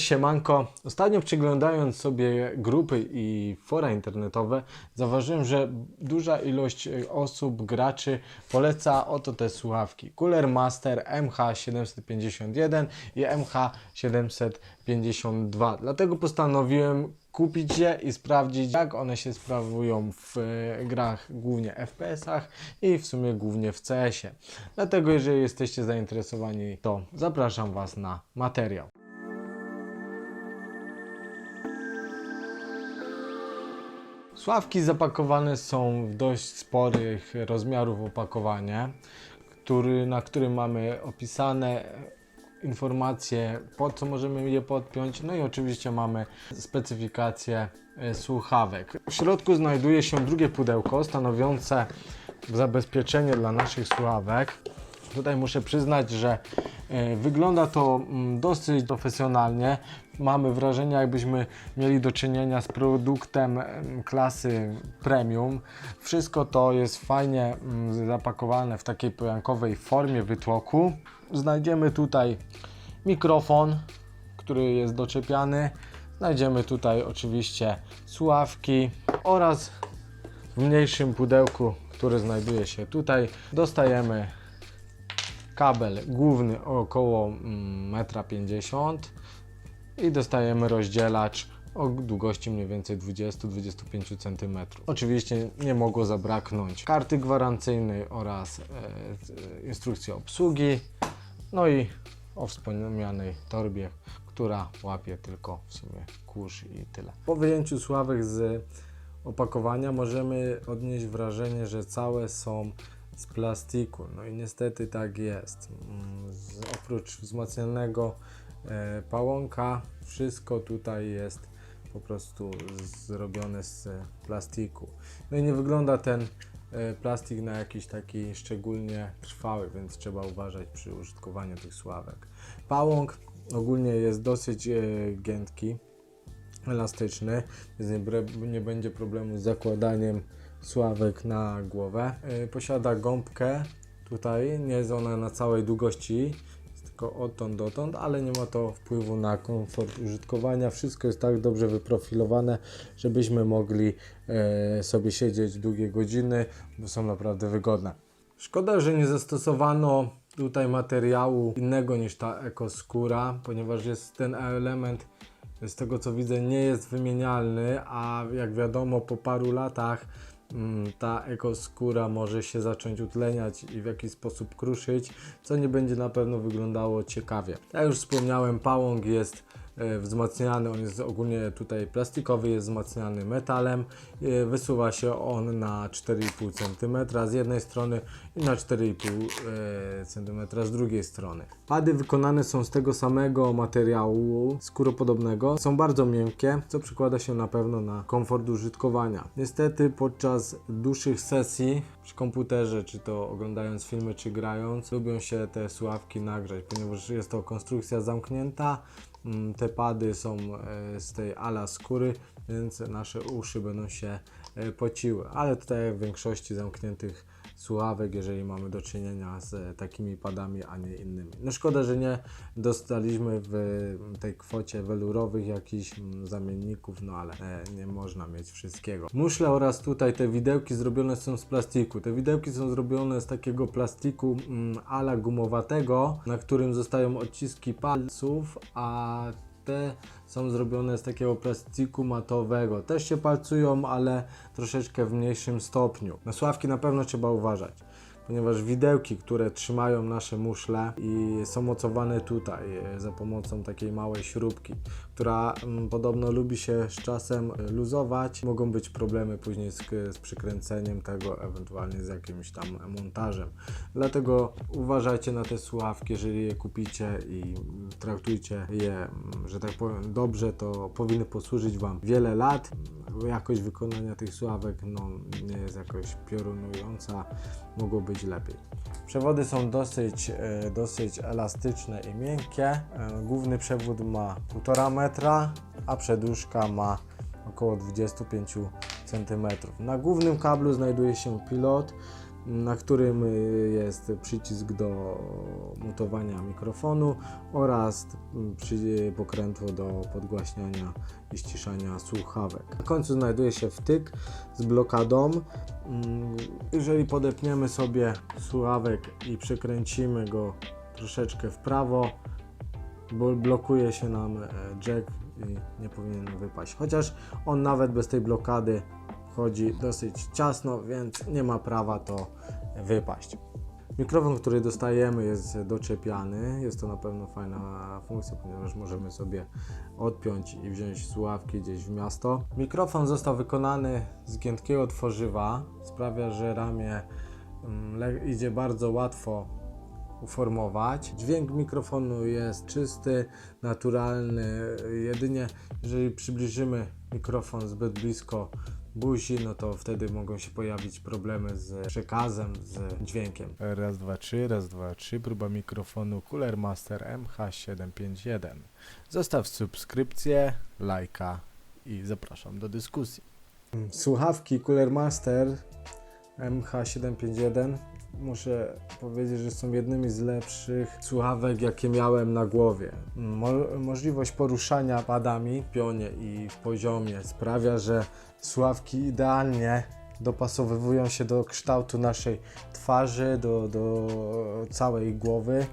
Siemanko. Ostatnio przyglądając sobie grupy i fora internetowe, zauważyłem, że duża ilość e, osób, graczy poleca oto te słuchawki. Cooler Master MH751 i MH752. Dlatego postanowiłem kupić je i sprawdzić, jak one się sprawują w e, grach, głównie FPS-ach i w sumie głównie w CS-ie. Dlatego, jeżeli jesteście zainteresowani, to zapraszam Was na materiał. Sławki zapakowane są w dość sporych rozmiarów opakowanie, który, na którym mamy opisane informacje, po co możemy je podpiąć, no i oczywiście mamy specyfikację e, słuchawek. W środku znajduje się drugie pudełko stanowiące zabezpieczenie dla naszych słuchawek. Tutaj muszę przyznać, że wygląda to mm, dosyć profesjonalnie. Mamy wrażenie, jakbyśmy mieli do czynienia z produktem em, klasy premium. Wszystko to jest fajnie mm, zapakowane w takiej pojankowej formie wytłoku. Znajdziemy tutaj mikrofon, który jest doczepiany. Znajdziemy tutaj oczywiście słuchawki oraz w mniejszym pudełku, który znajduje się tutaj, dostajemy kabel główny około mm, 1,50 m i dostajemy rozdzielacz o długości mniej więcej 20-25 cm. Oczywiście nie mogło zabraknąć karty gwarancyjnej oraz e, instrukcji obsługi, no i o wspomnianej torbie, która łapie tylko w sumie kurz i tyle. Po wyjęciu sławek z opakowania możemy odnieść wrażenie, że całe są z plastiku. No i niestety tak jest. Mm, Z, oprócz wzmacnianego e, pałąka, wszystko tutaj jest po prostu zrobione z plastiku. No i nie wygląda ten e, plastik na jakiś taki szczególnie trwały, więc trzeba uważać przy użytkowaniu tych sławek. Pałąk ogólnie jest dosyć e, giętki, elastyczny, więc nie, nie będzie problemu z zakładaniem sławek na głowę. E, Posiada gąbkę tutaj, nie jest ona na całej długości, tylko odtąd dotąd, ale nie ma to wpływu na komfort użytkowania. Wszystko jest tak dobrze wyprofilowane, żebyśmy mogli e, sobie siedzieć długie godziny, bo są naprawdę wygodne. Szkoda, że nie zastosowano tutaj materiału innego niż ta ekoskóra, ponieważ jest ten element z tego co widzę nie jest wymienialny, a jak wiadomo po paru latach ta ekoskóra może się zacząć utleniać i w jakiś sposób kruszyć, co nie będzie na pewno wyglądało ciekawie. Jak już wspomniałem, pałąk jest wzmacniany, on jest ogólnie tutaj plastikowy, jest wzmacniany metalem, e, wysuwa się on na 4,5 cm z jednej strony i na 4,5 e, cm z drugiej strony. Pady wykonane są z tego samego materiału skóropodobnego, są bardzo miękkie, co przekłada się na pewno na komfort użytkowania. Niestety podczas dłuższych sesji przy komputerze, czy to oglądając filmy, czy grając, lubią się te słuchawki nagrzać, ponieważ jest to konstrukcja zamknięta, Te pady są e, z tej ala skóry, więc nasze uszy będą się e, pociły. Ale tutaj w większości zamkniętych słuchawek, jeżeli mamy do czynienia z e, takimi padami, a nie innymi. No szkoda, że nie dostaliśmy w tej kwocie welurowych jakichś zamienników, no ale e, nie można mieć wszystkiego. Muszle oraz tutaj te widełki zrobione są z plastiku. Te widełki są zrobione z takiego plastiku ala gumowatego, na którym zostają odciski palców, a te są zrobione z takiego plastiku matowego. Też się palcują, ale troszeczkę w mniejszym stopniu. Na sławki na pewno trzeba uważać, ponieważ widełki, które trzymają nasze muszle i są mocowane tutaj e, za pomocą takiej małej śrubki, która mm, podobno lubi się z czasem e, luzować. Mogą być problemy później z, z przykręceniem tego, ewentualnie z jakimś tam montażem. Dlatego uważajcie na te słuchawki, jeżeli je kupicie i traktujcie je, mm, że tak powiem, dobrze, to powinny posłużyć Wam wiele lat. Jakość wykonania tych słuchawek no, nie jest jakoś piorunująca, mogło być lepiej. Przewody są dosyć, e, dosyć elastyczne i miękkie. E, Główny przewód ma 1,5 metra, a przedłużka ma około 25 cm. Na głównym kablu znajduje się pilot, na którym y, jest przycisk do mutowania mikrofonu oraz mm, pokrętło do podgłaśniania i ściszania słuchawek. Na końcu znajduje się wtyk z blokadą. Mm, Jeżeli podepniemy sobie słuchawek i przekręcimy go troszeczkę w prawo, bo blokuje się nam e, jack i nie powinien wypaść. Chociaż on nawet bez tej blokady chodzi dosyć ciasno, więc nie ma prawa to wypaść. Mikrofon, który dostajemy jest doczepiany. Jest to na pewno fajna funkcja, ponieważ możemy sobie odpiąć i wziąć słuchawki gdzieś w miasto. Mikrofon został wykonany z giętkiego tworzywa. Sprawia, że ramię mm, idzie bardzo łatwo uformować. Dźwięk mikrofonu jest czysty, naturalny. Jedynie jeżeli przybliżymy mikrofon zbyt blisko buzi, no to wtedy mogą się pojawić problemy z przekazem, z dźwiękiem. Raz, dwa, trzy, raz, dwa, trzy. Próba mikrofonu Cooler Master MH751. Zostaw subskrypcję, lajka i zapraszam do dyskusji. Słuchawki Cooler Master MH751 muszę powiedzieć, że są jednymi z lepszych słuchawek, jakie miałem na głowie. Mo możliwość poruszania padami w pionie i w poziomie sprawia, że słuchawki idealnie dopasowywują się do kształtu naszej twarzy, do, do całej głowy,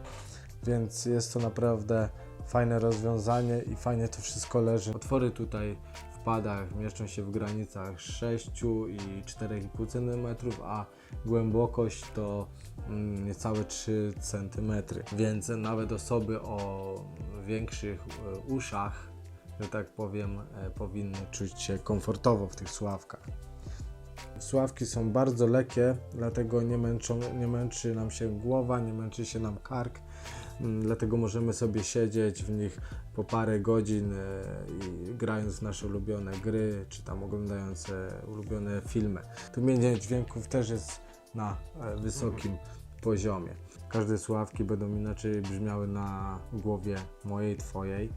więc jest to naprawdę fajne rozwiązanie i fajnie to wszystko leży. Otwory tutaj w padach mieszczą się w granicach 6 i 4,5 cm, a głębokość to mm, niecałe 3 cm, więc nawet osoby o większych e, uszach, że tak powiem, e, powinny czuć się komfortowo w tych słuchawkach. Słuchawki są bardzo lekkie, dlatego nie, męczą, nie męczy nam się głowa, nie męczy się nam kark. Mm, Dlatego możemy sobie siedzieć w nich po parę godzin e, i grając w nasze ulubione gry, czy tam oglądając e, ulubione filmy. Tłumienie dźwięków też jest na e, wysokim poziomie. Każde słuchawki będą inaczej brzmiały na głowie mojej, twojej,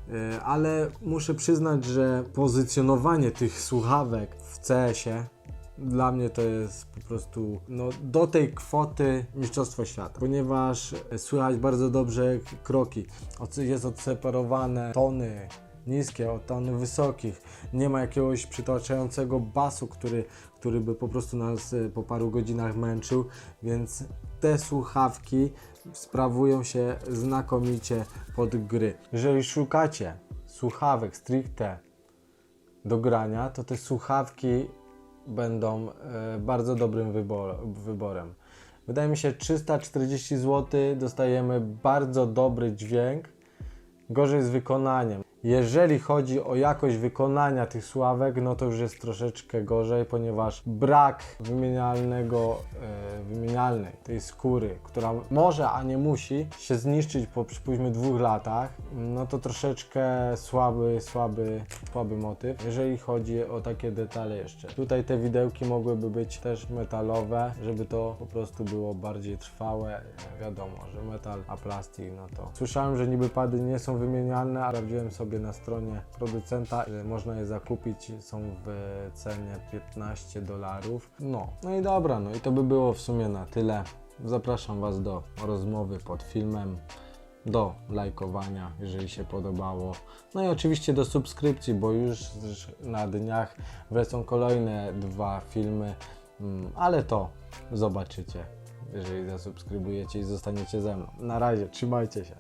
ale muszę przyznać, że pozycjonowanie tych słuchawek w CS-ie dla mnie to jest po prostu no, do tej kwoty Mistrzostwo Świata, ponieważ e, słychać bardzo dobrze kroki. Jest odseparowane tony niskie od tony wysokich. Nie ma jakiegoś przytłaczającego basu, który, który by po prostu nas e, po paru godzinach męczył, więc te słuchawki sprawują się znakomicie pod gry. Jeżeli szukacie słuchawek stricte do grania, to te słuchawki będą e, bardzo dobrym wybor- wyborem. Wydaje mi się 340 zł dostajemy bardzo dobry dźwięk, gorzej z wykonaniem. Jeżeli chodzi o jakość wykonania tych sławek, no to już jest troszeczkę gorzej, ponieważ brak wymienialnego, e, wymienialnej tej skóry, która może, a nie musi się zniszczyć po przypuśćmy dwóch latach, no to troszeczkę słaby, słaby, słaby motyw. Jeżeli chodzi o takie detale jeszcze. Tutaj te widełki mogłyby być też metalowe, żeby to po prostu było bardziej trwałe. E, Wiadomo, że metal, a plastik, no to. Słyszałem, że niby pady nie są wymienialne, a sprawdziłem sobie na stronie producenta, że można je zakupić, są w cenie 15 dolarów. No, no i dobra, no i to by było w sumie na tyle. Zapraszam Was do rozmowy pod filmem, do lajkowania, jeżeli się podobało. No i oczywiście do subskrypcji, bo już na dniach wlecą kolejne dwa filmy, Mm, ale to zobaczycie, jeżeli zasubskrybujecie i zostaniecie ze mną. Na razie, trzymajcie się.